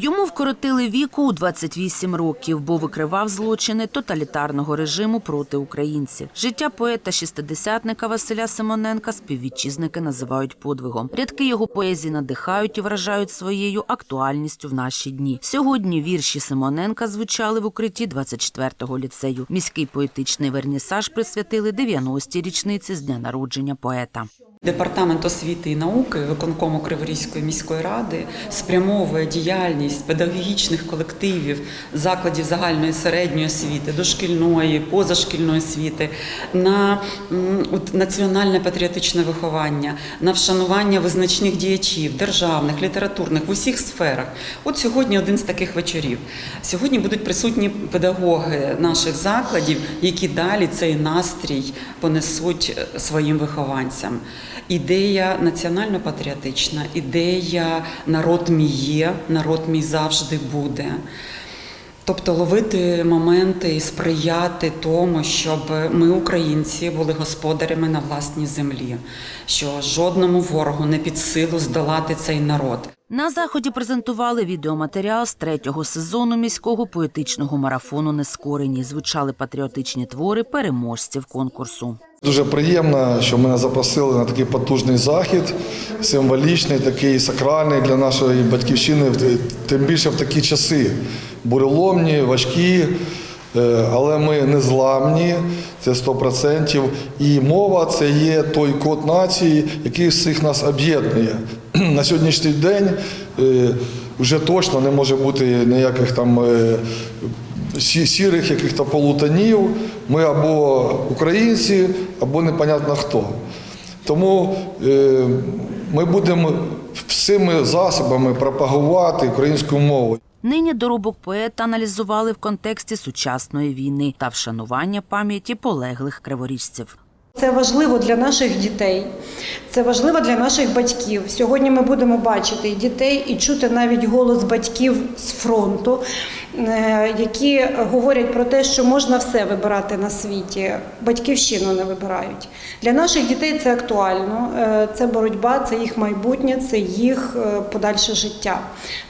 Йому вкоротили віку у 28 років, бо викривав злочини тоталітарного режиму проти українців. Життя поета шістидесятника Василя Симоненка співвітчизники називають подвигом. Рядки його поезії надихають і вражають своєю актуальністю в наші дні. Сьогодні вірші Симоненка звучали в укритті 24-го ліцею. Міський поетичний вернісаж присвятили 90-й річниці з дня народження поета. Департамент освіти і науки виконкому Криворізької міської ради спрямовує діяльність педагогічних колективів закладів загальної середньої освіти, дошкільної, позашкільної освіти на національне патріотичне виховання, на вшанування визначних діячів, державних, літературних в усіх сферах. От сьогодні один з таких вечорів. Сьогодні будуть присутні педагоги наших закладів, які далі цей настрій понесуть е, своїм вихованцям. Ідея національно-патріотична, ідея народ мій є, народ мій завжди буде. Тобто ловити моменти і сприяти тому, щоб ми, українці, були господарями на власній землі, що жодному ворогу не під силу здолати цей народ. На заході презентували відеоматеріал з третього сезону міського поетичного марафону Нескорені. Звучали патріотичні твори переможців конкурсу. Дуже приємно, що мене запросили на такий потужний захід, символічний, такий сакральний для нашої батьківщини, тим більше в такі часи буреломні, важкі, але ми не зламні, це 100%. І мова це є той код нації, який всіх нас об'єднує. На сьогоднішній день е, вже точно не може бути ніяких там. е, сірих яких-то полутонів. Ми або українці, або непонятно хто. Тому е, ми будемо всіми засобами пропагувати українську мову. Нині доробок поета аналізували в контексті сучасної війни та вшанування пам'яті полеглих криворіжців. Це важливо для наших дітей, це важливо для наших батьків. Сьогодні ми будемо бачити дітей, і чути навіть голос батьків з фронту, які говорять про те, що можна все вибирати на світі. Батьківщину не вибирають. Для наших дітей це актуально. Е, Це боротьба, це їх майбутнє, це їх е, подальше життя.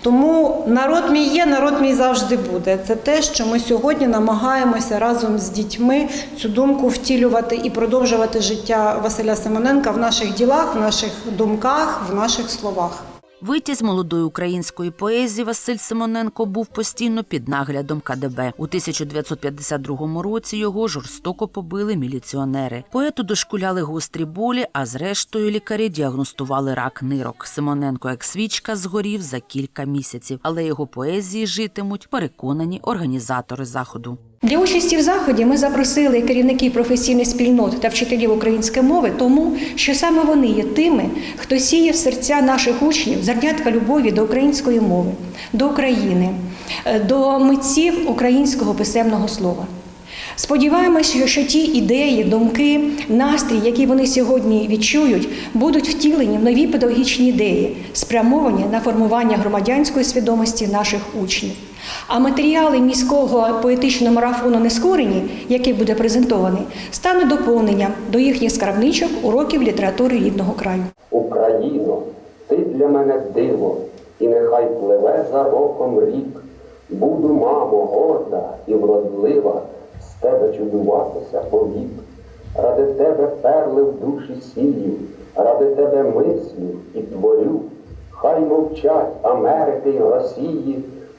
Тому народ мій є, народ мій завжди буде. Це те, що ми сьогодні намагаємося разом з дітьми цю думку втілювати і продовжувати життя Василя Симоненка в наших ділах, в наших думках, в наших словах. Витязь молодої української поезії Василь Симоненко був постійно під наглядом КДБ. У 1952 році його жорстоко побили міліціонери. Поету дошкуляли гострі болі, а зрештою лікарі діагностували рак нирок. Симоненко, як свічка, згорів за кілька місяців, але його поезії житимуть, переконані організатори заходу. Для участі в заході ми запросили керівників професійних спільнот та вчителів української мови, тому що саме вони є тими, хто сіє в серця наших учнів зернятка любові до української мови, до України, е, до митців українського писемного слова. Сподіваємося, що ті ідеї, думки, настрій, які вони сьогодні відчують, будуть втілені в нові педагогічні ідеї, спрямовані на формування громадянської свідомості наших учнів. А матеріали міського поетичного марафону Нескорені, який буде презентований, стануть доповненням до їхніх скарбничок уроків літератури рідного краю. Україно, ти для мене диво, і нехай пливе за роком рік. Буду, мамо, горда і вродлива, з тебе чудуватися повік. Ради тебе перли в душі сію, ради тебе мислю і творю. Хай мовчать Америки й Росії,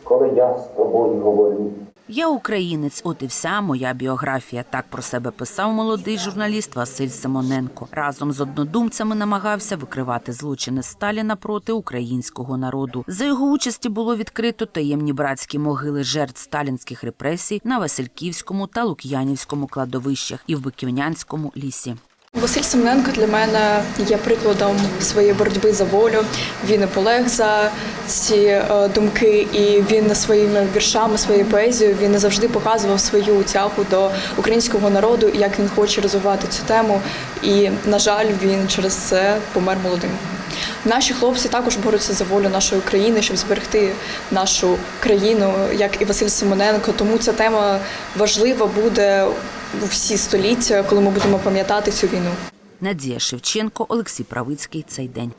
коли я з тобою говорю. Я українець, от і вся моя біографія. Так про себе писав молодий журналіст Василь Симоненко. Разом з однодумцями намагався викривати злочини Сталіна проти українського народу. За його участі було відкрито таємні братські могили жертв сталінських репресій на Васильківському та Лук'янівському кладовищах і в Биківнянському лісі. Василь Семененко для мене є прикладом своєї боротьби за волю. Він і полег за ці е, думки, і він своїми віршами, своєю поезією він завжди показував свою тягу до українського народу, як він хоче розвивати цю тему. І на жаль, він через це помер молодим. Наші хлопці також борються за волю нашої країни, щоб зберегти нашу країну, як і Василь Симоненко. Тому ця тема важлива буде у всі століття, коли ми будемо пам'ятати цю війну. Надія Шевченко, Олексій Правицький. Цей день.